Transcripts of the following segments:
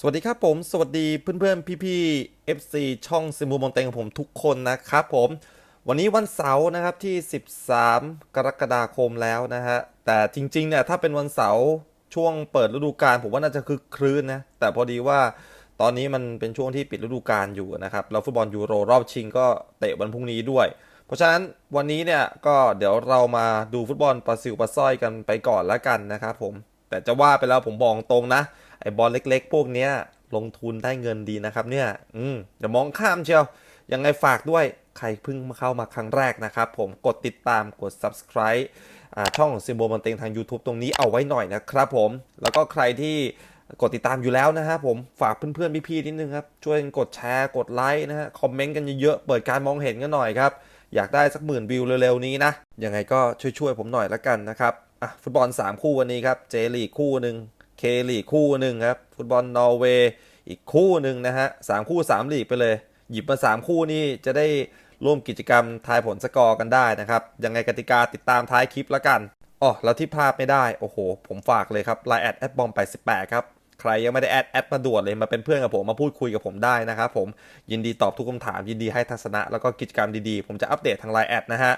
สวัสดีครับผม สวัสดีเพื่อนๆ พี่ๆ FC ช่องซิมูมอนเตงของผมทุกคนนะครับผม วันนี้วันเสาร์นะครับที่ 13 กรกฎาคมแล้วนะฮะ แต่จริงๆเนี่ยถ้าเป็นวันเสาร์ช่วงเปิดฤดูกาลผมว่าน่าจะคึกครื้นนะ แต่พอดีว่าตอนนี้มันเป็นช่วงที่ปิดฤดูกาลอยู่นะครับแล้วฟุตบอลยูโรรอบชิงก็เตะวันพรุ่งนี้ด้วย เพราะฉะนั้นวันนี้เนี่ยก็เดี๋ยวเรามาดูฟุตบอลปลาซิวปลาสร้อยกันไปก่อนแล้วกันนะครับผม แต่จะว่าไปแล้วผมบอกตรงนะ ไอ้บอลเล็ก ๆ พวกเนี้ยลงทุนได้เงินดีนะครับเนี่ย อืมอย่ามองข้ามเชียว ยังไงฝากด้วย ใครเพิ่งมาเข้ามาครั้งแรกนะครับ ผมกดติดตามกด subscribe อ่าช่องซิมโบมันเต็งทาง YouTube ตรงนี้เอาไว้หน่อยนะครับผม แล้วก็ใครที่กดติดตามอยู่แล้วนะครับผมฝากเพื่อนๆพี่ๆนิดนึงครับ ช่วยกดแชร์กดไลค์นะฮะคอมเมนต์กันเยอะๆเปิดการมองเห็นกันหน่อยครับ อยากได้สักหมื่นวิวเร็วๆนี้นะยังไงก็ช่วยๆผมหน่อยละกันนะครับอะฟุตบอล 3 คู่วันนี้ครับเจลีกคู่หนึ่ง เคลีกคู่หนึ่งครับ ฟุตบอลนอร์เวย์อีกคู่หนึ่งนะฮะสามคู่สามลีกไปเลย หยิบมา3คู่นี่จะได้ร่วมกิจกรรมทายผลสกอร์กันได้นะครับ ยังไงกติกาติดตามท้ายคลิปและกันอ๋อแล้วที่พลาดไม่ได้ โอ้โห ผมฝากเลยครับไลน์แอดแอดบอม88ครับ ใครยังไม่ได้แอดแอดมาด่วนเลยมาเป็นเพื่อนกับผมมาพูดคุยกับผมได้นะครับผมยินดีตอบทุกคำถามยินดีให้ทัศนะแล้วก็กิจกรรมดีๆ ผมจะอัปเดตทางไลน์แอดนะฮะ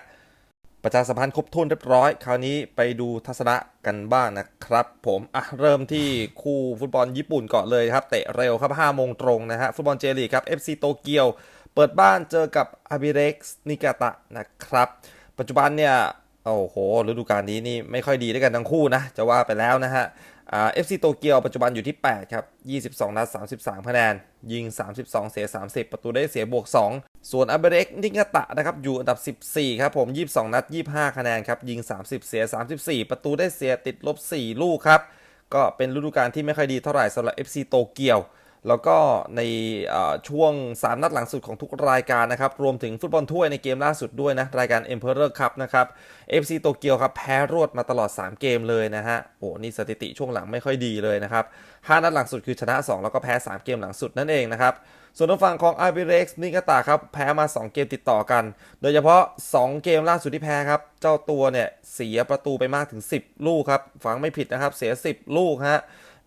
ประชาสัมพันธ์ครบถ้วนเรียบร้อย คราวนี้ไปดูทัศนะกันบ้างนะครับ ผมอะเริ่มที่คู่ฟุตบอลญี่ปุ่นก่อนเลยครับ เตะเร็วครับ5โมงตรงนะฮะ ฟุตบอลเจลีครับ FC โตเกียว เปิดบ้านเจอกับอาบิเร็กซ์นิกาตะนะครับ ปัจจุบันเนี่ย โอ้โหฤดูกาลนี้นี่ไม่ค่อยดีด้วยกันทั้งคู่นะ จะว่าไปแล้วนะฮะ เอฟซีโตเกียวปัจจุบันอยู่ที่ 8 ครับ 22 นัด 33 คะแนน ยิง 32 เสีย 30 ประตูได้เสียบวก 2 ส่วนอเบเร็กนิกาตะนะครับ อยู่อันดับ 14 ครับผม 22 นัด 25 คะแนนครับ ยิง 30 เสีย 34 ประตูได้เสียติดลบ 4 ลูกครับ ก็เป็นฤดูกาลที่ไม่ค่อยดีเท่าไหร่สำหรับ FC โตเกียว แล้วก็ในช่วง 3 นัดหลังสุดของทุกรายการนะครับ รวมถึงฟุตบอลถ้วยในเกมล่าสุดด้วยนะ รายการ Emperor Cup นะครับ FC โตเกียวครับ แพ้รวดมาตลอด 3 เกมเลยนะฮะ โอ้นี่สถิติช่วงหลังไม่ค่อยดีเลยนะครับ 5 นัดหลังสุดคือชนะ 2 แล้วก็แพ้ 3 เกมหลังสุดนั่นเองนะครับ ส่วนทางฝั่งของ i b r e x นิกาตาครับ แพ้มา 2 เกมติดต่อกัน โดยเฉพาะ 2 เกมล่าสุดที่แพ้ครับ เจ้าตัวเนี่ยเสียประตูไปมากถึง 10 ลูกครับ ฟังไม่ผิดนะครับ เสีย 10 ลูกฮะ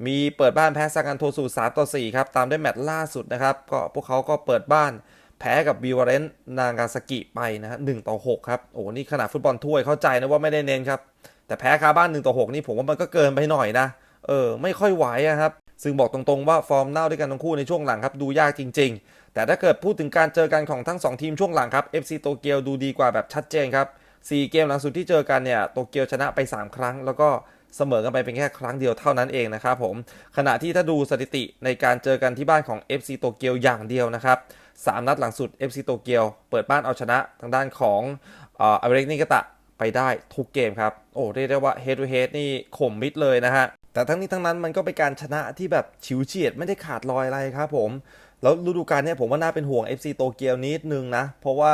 มีเปิดบ้านแพ้ซากันโทสู3ต่อ4ครับ ตามด้วยแมตช์ล่าสุดนะครับ ก็พวกเขาก็เปิดบ้านแพ้กับบิวเรนนางาซากิไปนะฮะ1ต่อ6ครับ โอ้นี่ขนาดฟุตบอลถ้วยเข้าใจนะว่าไม่ได้เน้นครับ แต่แพ้คาบ้าน1ต่อ6นี่ผมว่ามันก็เกินไปหน่อยนะ เออ ไม่ค่อยไหวครับ ซึ่งบอกตรงๆว่าฟอร์มเน่าด้วยกันทั้งคู่ในช่วงหลังครับดูยากจริง ๆ แต่ถ้าเกิดพูดถึงการเจอกันของทั้ง 2 ทีมช่วงหลังครับ FC โตเกียวดูดีกว่าแบบชัดเจนครับ4เกมหลังสุดที่เจอกันเนี่ยโตเกียวชนะไป 3 ครั้งแล้วก็ เสมอกันไปเป็นแค่ครั้งเดียวเท่านั้นเองนะครับผมขณะที่ถ้าดูสถิติในการเจอกันที่บ้านของ FC โตเกียวอย่างเดียวนะครับ3นัดหลังสุด FC โตเกียวเปิดบ้านเอาชนะทางด้านของอเมริกนิกาตะไปได้ทุกเกมครับ โอ้เรียกได้ว่า head to head นี่ข่มมิดเลยนะฮะ แต่ทั้งนี้ทั้งนั้นมันก็เป็นการชนะที่แบบฉิวเฉียดไม่ได้ขาดลอยอะไรครับผม แล้วฤดูกาลเนี้ยผมว่าน่าเป็นห่วง FC โตเกียวนิดนึงนะ เพราะว่า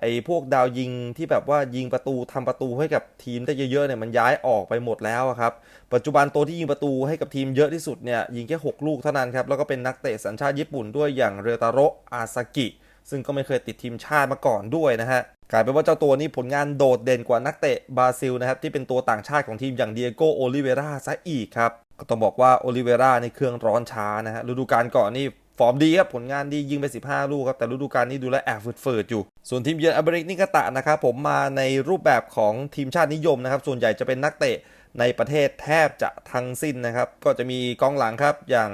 ไอ้พวกดาวยิงที่แบบว่ายิงประตูทำประตูให้กับทีมได้เยอะๆเนี่ยมันย้ายออกไปหมดแล้วครับปัจจุบันตัวที่ยิงประตูให้กับทีมเยอะที่สุดเนี่ยยิงแค่ 6 ลูกเท่านั้นครับแล้วก็เป็นนักเตะสัญชาติญี่ปุ่นด้วยอย่างเรตาโรอาซากิ ซึ่งก็ไม่เคยติดทีมชาติมาก่อนด้วยนะฮะกลายเป็นว่าเจ้าตัวนี้ผลงานโดดเด่นกว่านักเตะบราซิลนะครับที่เป็นตัวต่างชาติของทีมอย่างเดียโกโอลิเวราซะอีกครับก็ต้องบอกว่าโอลิเวราในเครื่องร้อนช้านะฮะฤดูกาลก่อนนี่ ฟอร์มดีครับ ผลงานดียิงไป 15 ลูกครับ แต่ฤดูกาลนี้ดูแลแอบฝืดๆอยู่ ส่วนทีมเยือนอเมริกนิกาตะนะครับ ผมมาในรูปแบบของทีมชาตินิยมนะครับ ส่วนใหญ่จะเป็นนักเตะในประเทศแทบจะทั้งสิ้นนะครับ ก็จะมีกองหลังครับอย่าง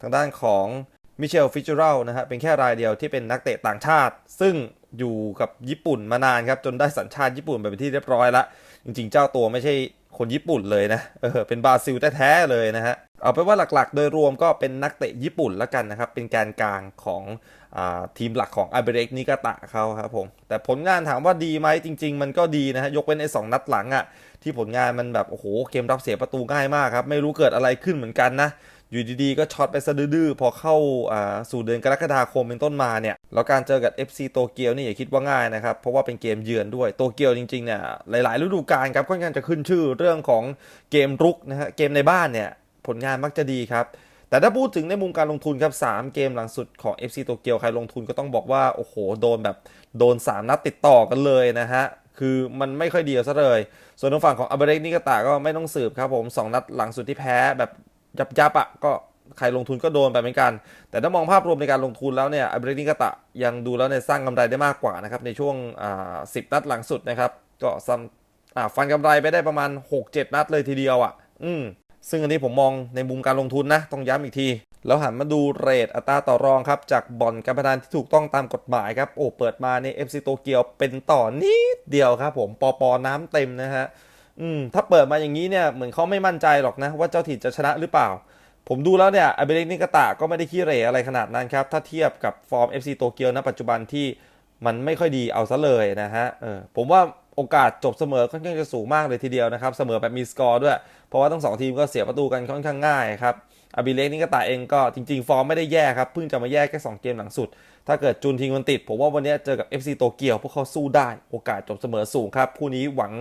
ทางด้านของมิเชลฟิชเชอรัลนะฮะเป็นแค่รายเดียวที่เป็นนักเตะต่างชาติ ซึ่งอยู่กับญี่ปุ่นมานานครับจนได้สัญชาติญี่ปุ่นไปเป็นที่เรียบร้อยละจริงๆ เจ้าตัวไม่ใช่ คนญี่ปุ่นเลยนะ เออ เป็นบราซิลแท้ๆเลยนะฮะ เอาไปว่าหลักๆ โดยรวมก็เป็นนักเตะญี่ปุ่นละกันนะครับ เป็นแกนกลางของอทีมหลักของอาเบเรกนิกาตะเขาครับผม แต่ผลงานถามว่าดีไหมจริง ๆ มันก็ดีนะฮะ ยกเว้นไอ้สองนัดหลังอะ่ะ ที่ผลงานมันแบบ โอ้โห เกมรับเสียประตูง่ายมากครับ ไม่รู้เกิดอะไรขึ้นเหมือนกันนะ อยู่ดีๆ ก็ช็อตไปสะดื้อๆพอเข้าอ่าสู่เดือนกรกฎาคมเป็นต้นมาเนี่ย แล้วการเจอกับ FC โตเกียวนี่อย่าคิดว่าง่ายนะครับ เพราะว่าเป็นเกมเยือนด้วยโตเกียวจริงๆเนี่ยหลายๆฤดูกาลครับค่อนข้างจะขึ้นชื่อเรื่องของเกมรุกนะฮะเกมในบ้านเนี่ยผลงานมักจะดีครับแต่ถ้าพูดถึงในมุมการลงทุนครับ 3 เกมหลังสุดของ FC โตเกียวใครลงทุนก็ต้องบอกว่า โอ้โห โดนแบบโดน 3 นัดติดต่อกันเลยนะฮะ คือมันไม่ค่อยดีเอาซะเลย ส่วนทางฝั่งของอาเบเรกนิกาตาก็ไม่ต้องสืบครับผม 2 นัดหลังสุดที่แพ้แบบ ยับยับๆอะก็ใครลงทุนก็โดนไปเหมือนกัน แต่ถ้ามองภาพรวมในการลงทุนแล้วเนี่ยอับรินิกาตะยังดูแล้วเนี่ยสร้างกำไรได้มากกว่านะครับในช่วงอ่าสิบนัดหลังสุดนะครับ ก็ซ้ำอ่าฟันกำไรไปได้ประมาณ 6-7 นัดเลยทีเดียวอะ อืมซึ่งอันนี้ผมมองในมุมการลงทุนนะ ต้องย้ำอีกที แล้วหันมาดูเรทอัตราต่อรองครับ จากบ่อนการพนันที่ถูกต้องตามกฎหมายครับ โอ้ เปิดมาใน FC โตเกียวเป็นต่อนิดเดียวครับผม ปอปอน้ำเต็มนะฮะ อืมถ้าเปิดมาอย่างนี้เนี่ยเหมือนเขาไม่มั่นใจหรอกนะ ว่าเจ้าถิ่นจะชนะหรือเปล่า ผมดูแล้วเนี่ยอาเบเรนิกาตะก็ไม่ได้ขี้เหร่อะไรขนาดนั้นครับ ถ้าเทียบกับฟอร์ม FC โตเกียวณปัจจุบันที่มันไม่ค่อยดีเอาซะเลยนะฮะเออผมว่าโอกาสจบเสมอค่อนข้างจะสูงมากเลยทีเดียวนะครับ เสมอแบบมีสกอร์ด้วย เพราะว่าทั้งสองทีมก็เสียประตูกันค่อนข้างง่ายครับอาบิเล็กนี่ก็ตาเองก็จริง ๆ ฟอร์มไม่ได้แย่ครับ เพิ่งจะมาแย่แค่2เกมหลังสุด ถ้าเกิดจุนทิงมันติด ผมว่าวันนี้เจอกับ FC โตเกียวพวกเขาสู้ได้โอกาสจบเสมอสูงครับ คู่นี้หวัง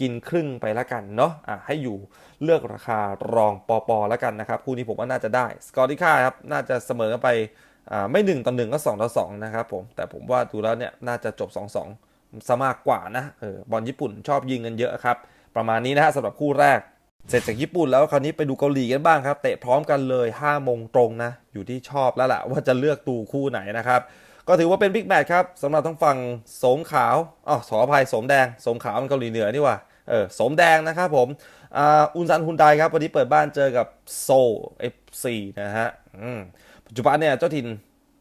กินครึ่งไปละกันเนาะอะให้อยู่เลือกราคารองปอปอละกันนะครับ คู่นี้ผมว่าน่าจะได้สกอร์ที่ค่าครับน่าจะเสมอกันไปอ่าไม่ 1ต่อ1ก็2ต่อ2นะครับผมแต่ผมว่าดูแล้วเนี่ยน่าจะจบ 2-2ซะมากกว่านะเออบอลญี่ปุ่นชอบยิงกันเยอะครับ ประมาณนี้นะฮะสำหรับคู่แรก เสร็จจากญี่ปุ่นแล้วคราวนี้ไปดูเกาหลีกันบ้างครับเตะพร้อมกันเลย5โมงตรงนะ อยู่ที่ชอบแล้วล่ะว่าจะเลือกตูคู่ไหนนะครับ ก็ถือว่าเป็นบิ๊กแมตช์ครับสำหรับทั้งฝั่งสมขาวอ๋อขออภัยสมแดง สมขาวมันเกาหลีเหนือนี่ว่าเออสมแดงนะครับผมอ่าอุนซันฮุนไดครับ วันนี้เปิดบ้านเจอกับโซเอฟซีนะฮะปัจจุบันเนี่ยเจ้าถิ่น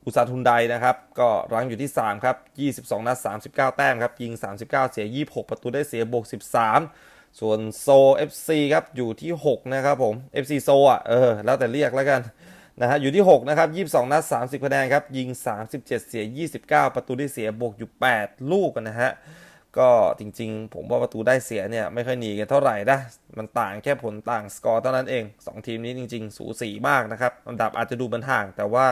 อุตสาทุนใดนะครับ ก็รั้งอยู่ที่ 3 ครับ 22 นัด 39 แต้มครับ ยิง 39 เสีย 26 ประตูได้เสียบวก 13 ส่วนโซ FC ครับ อยู่ที่ 6 นะครับผม FC โซอะ เออ แล้วแต่เรียกแล้วกันนะฮะ อยู่ที่ 6 นะครับ 22 นัด 30 คะแนนครับ ยิง 37 เสีย 29 ประตูได้เสียบวกอยู่ 8 ลูกนะฮะ ก็จริงๆ ผมว่าประตูได้เสียเนี่ย ไม่ค่อยหนีกันเท่าไหร่นะ มันต่างแค่ผลต่างสกอร์เท่านั้นเอง 2 ทีมนี้จริง ๆ สูสีมากนะครับอันดับอาจจะดูมันห่างแต่ว่า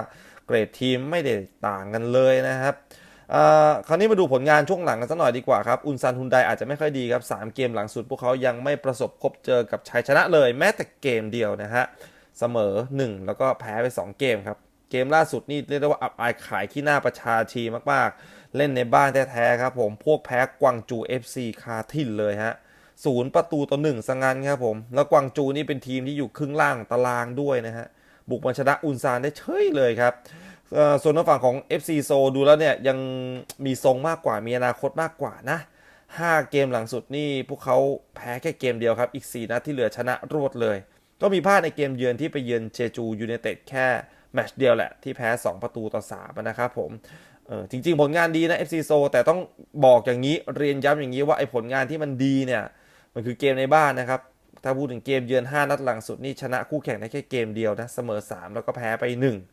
เกรดทีมไม่ได้ต่างกันเลยนะครับคราวนี้มาดูผลงานช่วงหลังกันสักหน่อยดีกว่าครับ อุนซันฮุนไดอาจจะไม่ค่อยดีครับ 3 เกมหลังสุดพวกเขายังไม่ประสบพบเจอกับชัยชนะเลยแม้แต่เกมเดียวนะฮะ เสมอ 1 แล้วก็แพ้ไป 2 เกมครับ เกมล่าสุดนี่เรียกได้ว่าอับอายขายขี้หน้าประชาชีมากๆ เล่นในบ้านแท้ๆครับผมพวกแพ้กวางจู FC คาทินเลยฮะศูนย์ประตูต่อหนึ่งสังงานครับผม แล้วกวางจูนี่เป็นทีมที่อยู่ครึ่งล่างตารางด้วยนะฮะ บุกมาชนะอุนซานได้เฉยเลยครับส่วนทางฝั่งของ FC โซดูแล้วเนี่ยยังมีทรงมากกว่ามีอนาคตมากกว่านะ 5 เกมหลังสุดนี่พวกเขาแพ้แค่เกมเดียวครับ อีก 4นัดที่เหลือชนะรวดเลย ก็มีพลาดในเกมเยือนที่ไปเยือนเจจูยูไนเต็ดแค่แมตช์เดียวแหละ ที่แพ้ 2 ประตูต่อ3นะครับผมเออจริง ๆ ผลงานดีนะ FC โซแต่ต้องบอกอย่างนี้เรียนย้ำอย่างนี้ว่าไอ้ผลงานที่มันดีเนี่ยมันคือเกมในบ้านนะครับ ถ้าพูดถึงเกมเยือน 5 นัดหลังสุดนี่ชนะคู่แข่งได้แค่เกมเดียวนะเสมอ 3 แล้วก็แพ้ไป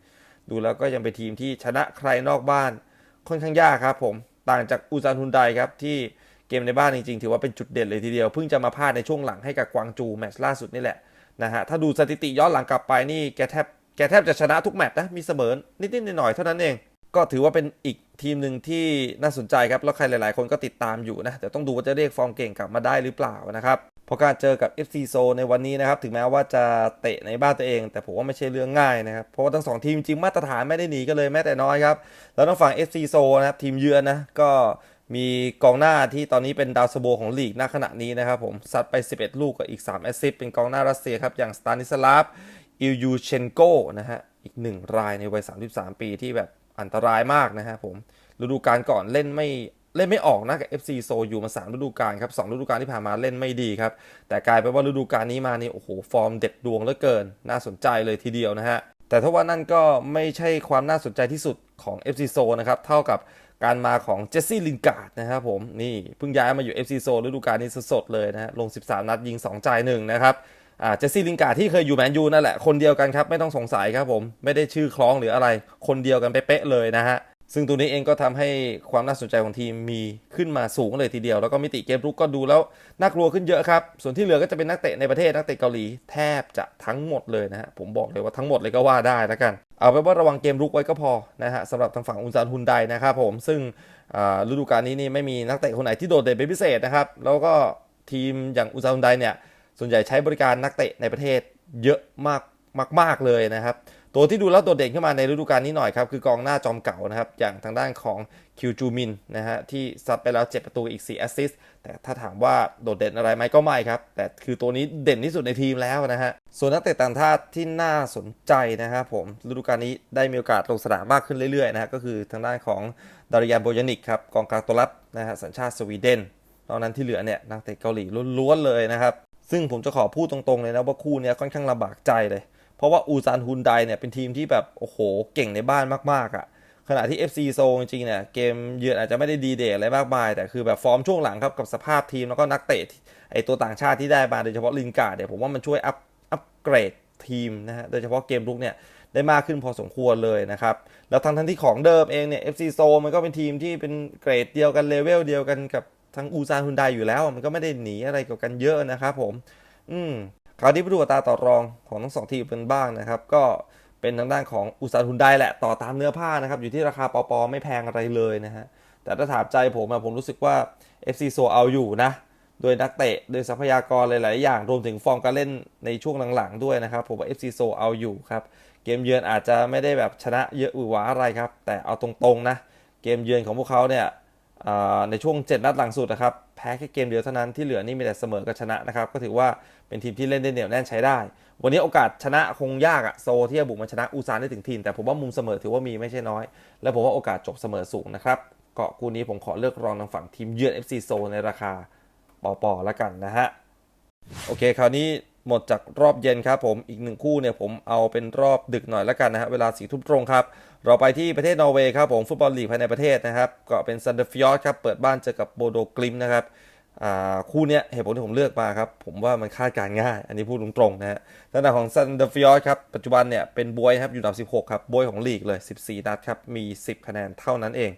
1 ดูแล้วก็ยังเป็นทีมที่ชนะใครนอกบ้านค่อนข้างยากครับผมต่างจากอูซานฮุนไดครับที่เกมในบ้านจริงๆ ถือว่าเป็นจุดเด่นเลยทีเดียว เพิ่งจะมาพลาดในช่วงหลังให้กับกวางจูแมตช์ล่าสุดนี่แหละนะฮะถ้าดูสถิติย้อนหลังกลับไปนี่แกแทบแกแทบจะชนะทุกแมตช์นะมีเสมอนิดๆหน่อยๆเท่านั้นเอง ก็ถือว่าเป็นอีกทีมหนึ่งที่น่าสนใจครับแล้วใครหลายๆ คนก็ติดตามอยู่นะแต่ต้องดูว่าจะเรียกฟอร์มเก่งกลับมาได้หรือเปล่านะครับ เพราะการเจอกับ FC โซในวันนี้นะครับ ถึงแม้ว่าจะเตะในบ้านตัวเอง แต่ผมว่าไม่ใช่เรื่องง่ายนะครับ เพราะว่าทั้งสองทีมจริงมาตรฐานไม่ได้หนีกันเลยแม้แต่น้อยครับ แล้วทางฝั่ง FC โซนะครับทีมเยือนนะก็มีกองหน้าที่ตอนนี้เป็นดาวซันโบของลีกณขณะนี้นะครับผมซัดไป 11 ลูกกับอีก 3 แอสซิสเป็นกองหน้ารัสเซียครับ อย่างสตานิสลาฟอิลยูเชนโกนะฮะอีกหนึ่งรายในวัย 33 ปีที่แบบอันตรายมากนะฮะผมฤดูกาลก่อนเล่นไม่ เล่นไม่ออกนะกับ FC โซอยู่มา3ฤดูกาลครับ2ฤดูกาลที่ผ่านมาเล่นไม่ดีครับ แต่กลายเป็นว่าฤดูกาลนี้มานี่โอ้โหฟอร์มเด็ดดวงเหลือเกิน น่าสนใจเลยทีเดียวนะฮะ แต่ถ้าว่านั่นก็ไม่ใช่ความน่าสนใจที่สุดของ FC โซนะครับ เท่ากับการมาของเจสซี่ลินการ์ดนะครับผม นี่เพิ่งย้ายมาอยู่ FC โซฤดูกาลนี้สดๆเลยนะฮะลง 13 นัดยิง 2 จ่าย1นะครับอ่าเจสซี่ลินการ์ดที่เคยอยู่แมนยูนั่นแหละคนเดียวกันครับไม่ต้องสงสัยครับผมไม่ได้ชื่อคล้องหรืออะไร คนเดียวกันเป๊ะเลยนะฮะ ซึ่งตัวนี้เองก็ทำให้ความน่าสนใจของทีมมีขึ้นมาสูงเลยทีเดียว แล้วก็มิติเกมรุกก็ดูแล้วน่ากลัวขึ้นเยอะครับ ส่วนที่เหลือก็จะเป็นนักเตะในประเทศนักเตะเกาหลีแทบจะทั้งหมดเลยนะฮะ ผมบอกเลยว่าทั้งหมดเลยก็ว่าได้แล้วกัน เอาไปนว่าระวังเกมรุกไว้ก็พอนะฮะสำหรับทางฝั่งอุนซานฮุนไดนะครับผม ซึ่งฤดูกาลนี้นี่ไม่มีนักเตะคนไหนที่โดดเด่นเป็นพิเศษนะครับ แล้วก็ทีมอย่างอุนซานฮุนไดเนี่ย ส่วนใหญ่ใช้บริการนักเตะในประเทศเยอะมากมากๆเลยนะครับ ตัวที่ดูแล้วโดดเด่นขึ้นมาในฤดูกาลนี้หน่อยครับ คือกองหน้าจอมเก่านะครับ อย่างทางด้านของคิวจูมินนะฮะที่ซัดไปแล้ว 7 ประตูอีก 4 แอสซิสต์แต่ถ้าถามว่าโดดเด่นอะไรไหมก็ไม่ครับ แต่คือตัวนี้เด่นที่สุดในทีมแล้วนะฮะ ส่วนนักเตะต่างชาติที่น่าสนใจนะครับผมฤดูกาลนี้ได้มีโอกาสลงสนามมากขึ้นเรื่อยๆนะฮะก็คือทางด้านของดาริยานโบยานิกครับกองกลางตัวรับนะฮะสัญชาติสวีเดนนอกนั้นที่เหลือเนี่ยนักเตะเกาหลีล้วนๆเลยนะครับซึ่งผมจะขอพูดตรงๆเลยนะว่าคู่นี้ค่อนข้างลำบากใจเลย เพราะว่าอูซานฮุนไดเนี่ยเป็นทีมที่แบบโอ้โหเก่งในบ้านมากๆอะ่ะขณะที่ FC โซจริงๆเนี่ยเกมเยือนอาจจะไม่ได้ดีเดย์อะไรมากมาย แต่คือแบบฟอร์มช่วงหลังครับกับสภาพทีมแล้วก็นักเตะไอตัวต่างชาติที่ได้มาโดยเฉพาะลินการ์ดเนี่ยผมว่ามันช่วยอัพอัพเกรดทีมนะฮะโดยเฉพาะเกมลุกเนี่ยได้มากขึ้นพอสมควรเลยนะครับ แล้วทั้งทั้งที่ของเดิมเองเนี่ย FC โซมันก็เป็นทีมที่เป็นเกรดเดียวกันเลเวลเดียวกันกับทั้งอูซานฮุนไดอยู่แล้ว มันก็ไม่ได้หนีอะไรกับกันเยอะนะครับผม อืม คราวนี้ไปดูอัตราต่อรองของทั้งสองทีมกันบ้างนะครับ ก็เป็นทางด้านของอุตสาหุนไดแหละต่อตามเนื้อผ้านะครับ อยู่ที่ราคาปอปอไม่แพงอะไรเลยนะฮะแต่ถ้าถามใจผมอะผมรู้สึกว่า FC โซเอาอยู่นะโดยนักเตะโดยทรัพยากรหลาย ๆ อย่างรวมถึงฟอร์มการเล่นในช่วงหลัง ๆ ด้วยนะครับ ผมว่า FC โซเอาอยู่ครับเกมเยือนอาจจะไม่ได้แบบชนะเยอะหวือหวาอะไรครับ แต่เอาตรง ๆ นะ เกมเยือนของพวกเขาเนี่ย ในช่วง 7 นัดหลังสุดนะครับ แพ้แค่เกมเดียวเท่านั้นที่เหลือนี่มีแต่เสมอกับชนะนะครับ ก็ถือว่าเป็นทีมที่เล่นได้เหนียวแน่นใช้ได้ วันนี้โอกาสชนะคงยากอะโซที่จะบุกมาชนะอูซานได้ถึงทีมแต่ผมว่ามุมเสมอถือว่ามีไม่ใช่น้อย และผมว่าโอกาสจบเสมอสูงนะครับเกาะคู่นี้ผมขอเลือกรองทางฝั่งทีมเยือน FC โซในราคาปอปอแล้วกันนะฮะโอเคคราวนี้ หมดจากรอบเย็นครับผมอีกหนึ่งคู่เนี่ยผมเอาเป็นรอบดึกหน่อยแล้วกันนะฮะเวลาสี่ทุ่มตรงครับ เราไปที่ประเทศนอร์เวย์ครับผมฟุตบอลลีกภายในประเทศนะครับก็เป็นซันเดอร์ฟิอร์ครับเปิดบ้านเจอกับโบโดกลิมนะครับคู่เนี้ยเหตุผลที่ผมเลือกมาครับผมว่ามันคาดการง่าย อันนี้พูดตรงๆนะฮะทางด้านของซันเดอร์ฟิอร์ครับปัจจุบันเนี่ยเป็นบวยครับอยู่อันดับ 16 ครับบวยของลีกเลย 14 นัดครับมี 10 คะแนนเท่านั้นเอง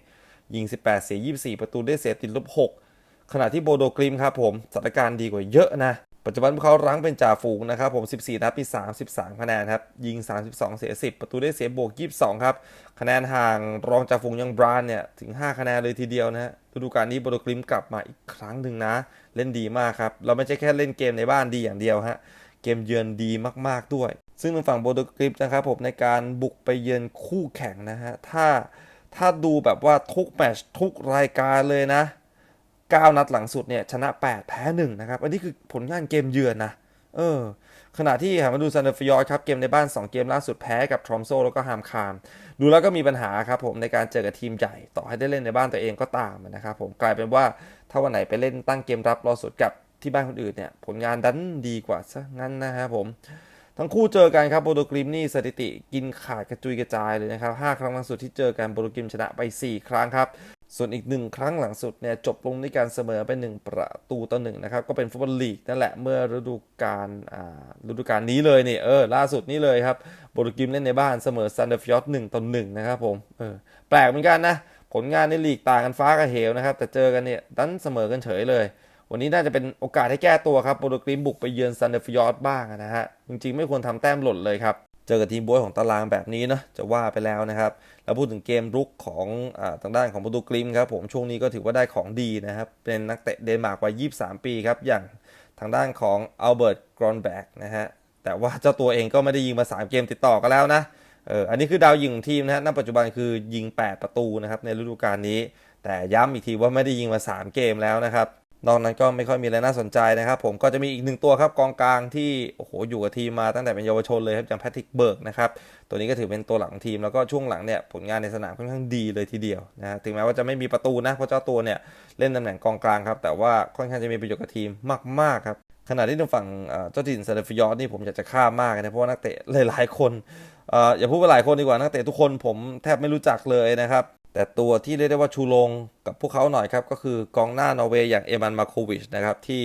ยิง 18 เสีย 24 ประตูได้เสียติดลบ 6 ขณะที่โบโดกริมครับผมสถานการณ์ดีกว่าเยอะนะ ปัจจุบันพวกเขารั้งเป็นจ่าฝูงนะครับผม 14 นัดมี 33 คะแนนครับ ยิง 32 เสีย 10 ประตูได้เสียบวก 22 ครับ คะแนนห่างรองจ่าฝูงยังบรานเนี่ย ถึง 5 คะแนนเลยทีเดียวนะฮะฤดูกาลนี้โบโดกริมกลับมาอีกครั้งหนึ่งนะ เล่นดีมากครับ เราไม่ใช่แค่เล่นเกมในบ้านดีอย่างเดียวฮะ เกมเยือนดีมากๆด้วย ซึ่งทางฝั่งโบโดกริมนะครับผมในการบุกไปเยือนคู่แข่งนะฮะ ถ้าถ้าดูแบบว่าทุกแมตช์ทุกรายการเลยนะ 9 นัดหลังสุดเนี่ยชนะ 8 แพ้ 1 นะครับ อันนี้คือผลงานเกมเยือนนะ เออ ขณะที่มาดูซันเดอร์ฟิยอร์ครับ เกมในบ้าน 2 เกมล่าสุดแพ้กับทรอมโซแล้วก็ฮามคาม ดูแล้วก็มีปัญหาครับผมในการเจอกับทีมใหญ่ ต่อให้ได้เล่นในบ้านตัวเองก็ตามนะครับผมกลายเป็นว่าถ้าวันไหนไปเล่นตั้งเกมรับรอสุดกับที่บ้านคนอื่นเนี่ยผลงานดันดีกว่าซะงั้นนะครับผมทั้งคู่เจอกันครับโบโดกริมนี่สถิติกินขาดกระจุยกระจายเลยนะครับ 5 ครั้งล่าสุดที่เจอกันโบโดกริมชนะไป 4 ครั้งครับ ส่วนอีกหนึ่งครั้งหลังสุดเนี่ยจบลงด้วยการเสมอไปหนึ่งประตูต่อหนึ่งนะครับก็เป็นฟุตบอลลีกนั่นแหละเมื่อฤดูกาลอ่าฤดูกาลนี้เลยนี่เออล่าสุดนี้เลยครับโบโดกิมเล่นในบ้านเสมอซันเดอร์ฟิยอร์หนึ่งต่อหนึ่งนะครับผมเออแปลกเหมือนกันนะผลงานในลีกต่างกันฟ้ากับเหวนะครับแต่เจอกันเนี่ยดันเสมอกันเฉยเลย วันนี้น่าจะเป็นโอกาสให้แก้ตัวครับโบโดกิมบุกไปเยือนซันเดอร์ฟิยอร์บ้างนะฮะจริงๆไม่ควรทำแต้มหล่นเลยครับ เจอกับทีมบวยของตารางแบบนี้นะจะว่าไปแล้วนะครับแล้วพูดถึงเกมรุกของอทางด้านของประตุกริมครับผมช่วงนี้ก็ถือว่าได้ของดีนะครับ เป็นนักเตะเดนมาร์กวัย 23 ปีครับ อย่างทางด้านของอัลเบิร์ตกรอนแบกนะฮะแต่ว่าเจ้าตัวเองก็ไม่ได้ยิงมา 3 เกมติดต่อกันแล้วนะเอออันนี้คือดาวยิงของทีมนะฮะณปัจจุบันคือยิง 8 ประตูนะครับในฤดูกาลนี้ แต่ย้ำอีกทีว่าไม่ได้ยิงมา 3 เกมแล้วนะครับ นอกนั้นก็ไม่ค่อยมีอะไรน่าสนใจนะครับ ผมก็จะมีอีกหนึ่งตัวครับกองกลางที่โอ้โหอยู่กับทีมมาตั้งแต่เป็นเยาวชนเลยครับอย่างแพทริกเบิร์กนะครับตัวนี้ก็ถือเป็นตัวหลังทีมแล้วก็ช่วงหลังเนี่ยผลงานในสนามค่อนข้างดีเลยทีเดียวนะถึงแม้ว่าจะไม่มีประตูนะเพราะเจ้าตัวเนี่ยเล่นตำแหน่งกองกลางครับแต่ว่าค่อนข้างจะมีประโยชน์กับทีมมากๆครับขณะที่ทางฝั่งเจ้าถิ่นเซเลฟิยอร์นี่ผมอยากจะข้ามมากนะเพราะว่านักเตะหลายๆคนอออย่าพูดว่าหลายคนดีกว่านักเตะทุกคนผมแทบไม่รู้จักเลยนะครับ แต่ตัวที่เรียกได้ว่าชูโรงกับพวกเขาหน่อยครับก็คือกองหน้านอร์เวย์อย่างเอมันมาโควิชนะครับที่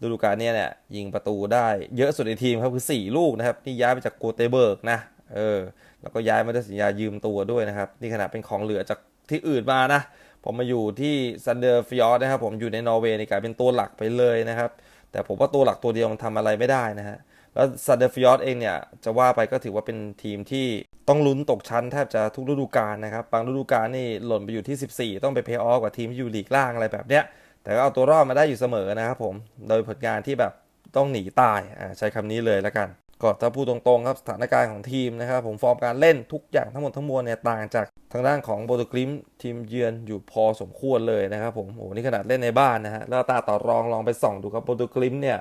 ฤดูกาลเนี้เนี่ยยิงประตูได้เยอะสุดในทีมครับคือ 4 ลูกนะครับนี่ย้ายไปจากโกเตเบิร์กนะเออแล้วก็ย้ายมาด้วยสัญญายืมตัวด้วยนะครับนี่ขนาดเป็นของเหลือจากที่อื่นมานะผมมาอยู่ที่ซันเดอร์ฟิยอร์นะครับผมอยู่ในนอร์เวย์ในกายเป็นตัวหลักไปเลยนะครับแต่ผมว่าตัวหลักตัวเดียวมันทำอะไรไม่ได้นะฮะแล้วซันเดอร์ฟิยอร์เองเนี่ยจะว่าไปก็ถือว่าเป็นทีมที่ ต้องลุ้นตกชั้นแทบจะทุกฤดูกาลนะครับ บางฤดูกาลนี่หล่นไปอยู่ที่ 14 ต้องไปเพย์ออฟกับทีมที่อยู่ลีกล่างอะไรแบบเนี้ย แต่ก็เอาตัวรอดมาได้อยู่เสมอนะครับผม โดยผลงานที่แบบต้องหนีตายอ่าใช้คำนี้เลยแล้วกันก็ถ้าพูดตรงๆครับสถานการณ์ของทีมนะครับผมฟอร์มการเล่นทุกอย่างทั้งหมดทั้งมวลเนี่ยต่างจากทางด้านของโบตกริมทีมเยือนอยู่พอสมควรเลยนะครับผมโอ้โหนี่ขนาดเล่นในบ้านนะฮะแล้วตาต่อรองลองไปส่องดูครับโบตกริมเนี่ย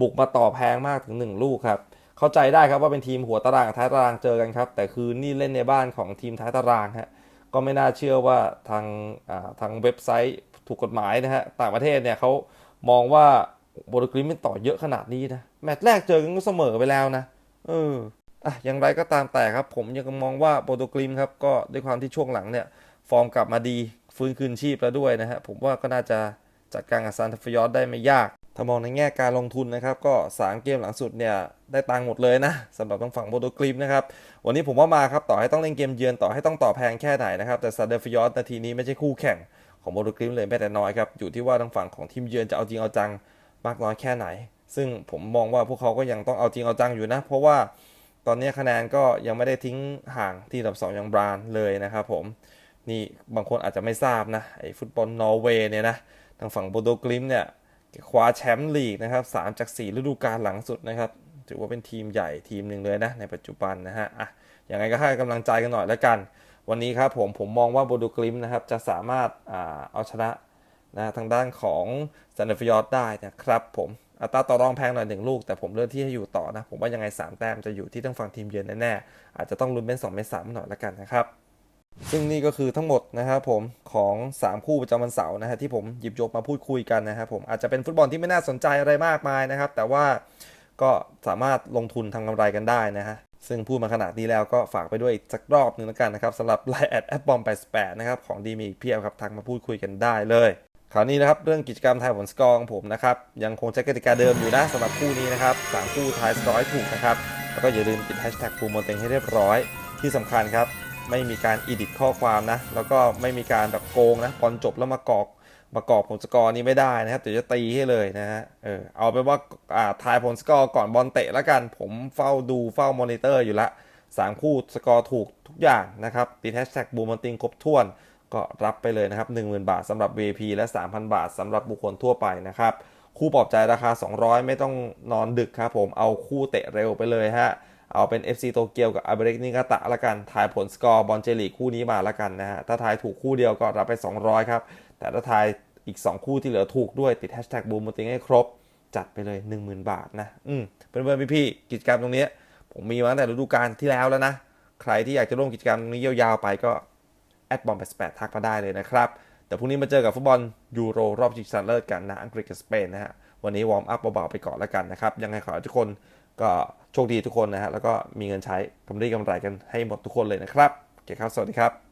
บุกมาต่อแพงมากถึง 1 ลูกครับ เข้าใจได้ครับว่าเป็นทีมหัวตารางกับท้ายตารางเจอกันครับ แต่คือนี่เล่นในบ้านของทีมท้ายตารางฮะก็ไม่น่าเชื่อว่าทางทางเว็บไซต์ถูกกฎหมายนะฮะต่างประเทศเนี่ยเขามองว่าโบโตกริมเป็นต่อเยอะขนาดนี้นะแมตช์แรกเจอกันก็เสมอไปแล้วนะเอออะอย่างไรก็ตามแต่ครับ ผมยังมองว่าโปรโตกริมครับก็ด้วยความที่ช่วงหลังเนี่ย ฟอร์มกลับมาดีฟื้นคืนชีพแล้วด้วยนะฮะผมว่าก็น่าจะจัดการกับซานตาฟยอสได้ไม่ยาก ถ้ามองในแง่การลงทุนนะครับ ก็ 3 เกมหลังสุดเนี่ยได้ตังหมดเลยนะสำหรับทางฝั่งโปรโตกริมนะครับ วันนี้ผมว่ามาครับ ต่อให้ต้องเล่นเกมเยือนต่อให้ต้องต่อแพงแค่ไหนนะครับ แต่ซานตาฟิยอสนาทีนี้ไม่ใช่คู่แข่งของโปรโตกริมเลยแม้แต่น้อยครับ อยู่ที่ว่าทางฝั่งของทีมเยือนจะเอาจริงเอาจังมากน้อยแค่ไหน ซึ่งผมมองว่าพวกเขาก็ยังต้องเอาจริงเอาจังอยู่นะ เพราะว่าตอนนี้คะแนนก็ยังไม่ได้ทิ้งห่างที่ดับ2อย่างบรานเลยนะครับผมนี่บางคนอาจจะไม่ทราบนะไอ้ฟุตบอลนอร์เวย์เนี่ยนะทางฝั่งโบโดกลิมเนี่ย คว้าแชมป์ลีกนะครับสามจาก4ฤดูกาลหลังสุดนะครับถือว่าเป็นทีมใหญ่ทีมหนึ่งเลยนะในปัจจุบันนะฮะอะยังไงก็ให้กำลังใจกันหน่อยแล้วกัน วันนี้ครับผมผมมองว่าโบโดกลิมนะครับจะสามารถอ่าเอาชนะนะทางด้านของซันเดฟยอร์ดได้นะครับผมอัตราต่อรองแพงหน่อยหนึ่งลูก แต่ผมเลือกที่ให้อยู่ต่อนะ ผมว่ายังไง 3 แต้มจะอยู่ที่ทั้งฝั่งทีมเยือนแน่ๆอาจจะต้องลุ้นเป็น2เป็น3หน่อยละกันนะครับ ซึ่งนี่ก็คือทั้งหมดนะครับผมของ 3 คู่ประจำวันเสาร์นะฮะที่ผมหยิบยกมาพูดคุยกันนะครับผมอาจจะเป็นฟุตบอลที่ไม่น่าสนใจอะไรมากมายนะครับ แต่ว่าก็สามารถลงทุนทำกำไรกันได้นะฮะซึ่งพูดมาขนาดนี้แล้วก็ฝากไปด้วยอีกสักรอบหนึ่งแล้วกันนะครับสำหรับไลน์แอดแอดบอม88นะครับของดีมีอีกเพียบครับทักมาพูดคุยกันได้เลยคราวนี้นะครับเรื่องกิจกรรมทายผลสกอร์ของผมนะครับยังคงใช้กติกาเดิมอยู่นะสำหรับคู่นี้นะครับสามคู่ทายสกอร์ให้ถูกนะครับแล้วก็อย่าลืมติดแฮชแท็กปูโมเต็งให้เรียบร้อยที่สำคัญครับ ไม่มีการอีดิทข้อความนะ แล้วก็ไม่มีการแบบโกงนะบอลจบแล้วมากอกมากอกผลสกอร์นี้ไม่ได้นะครับเดี๋ยวจะตีให้เลยนะฮะเออเอาเป็นว่าอ่าทายผลสกอร์ก่อนบอลเตะแล้วกัน ผมเฝ้าดูเฝ้ามอนิเตอร์อยู่ละสามคู่สกอร์ถูกทุกอย่างนะครับติดแฮชแท็กบูมติงครบถ้วน ก็รับไปเลยนะครับ 10,000 บาทสำหรับ VP และ 3,000 บาทสำหรับบุคคลทั่วไปนะครับ คู่ปลอบใจราคา 200 ไม่ต้องนอนดึกครับผมเอาคู่เตะเร็วไปเลยฮะ เอาเป็น FC โตเกียวกับอาเบรกนิกาตะละกันทายผลสกอร์บอลเจลีคู่นี้มาละกันนะฮะถ้าทายถูกคู่เดียวก็รับไป 200 ครับ แต่ถ้าทายอีก 2 คู่ที่เหลือถูกด้วยติดแฮชแท็กบูมติงให้ครบ จัดไปเลย 10,000 บาทนะอืมเพื่อนๆพี่ๆกิจกรรมตรงนี้ ผมมีมาตั้งแต่ฤดูกาลที่แล้วแล้วนะ ใครที่อยากจะร่วมกิจกรรมตรงนี้ยาวๆไปก็แอดบอม88ทักมาได้เลยนะครับแต่พรุ่งนี้มาเจอกับฟุตบอลยูโรรอบชิงชนะเลิศกันนะอังกฤษกับสเปนนะฮะวันนี้วอร์มอัพเบาๆไปก่อนแล้วกันนะครับยังไงขอทุกคนก็ โชคดีทุกคนนะฮะแล้วก็มีเงินใช้กำไรกำไรกันให้หมดทุกคนเลยนะครับโอเคครับ สวัสดีครับ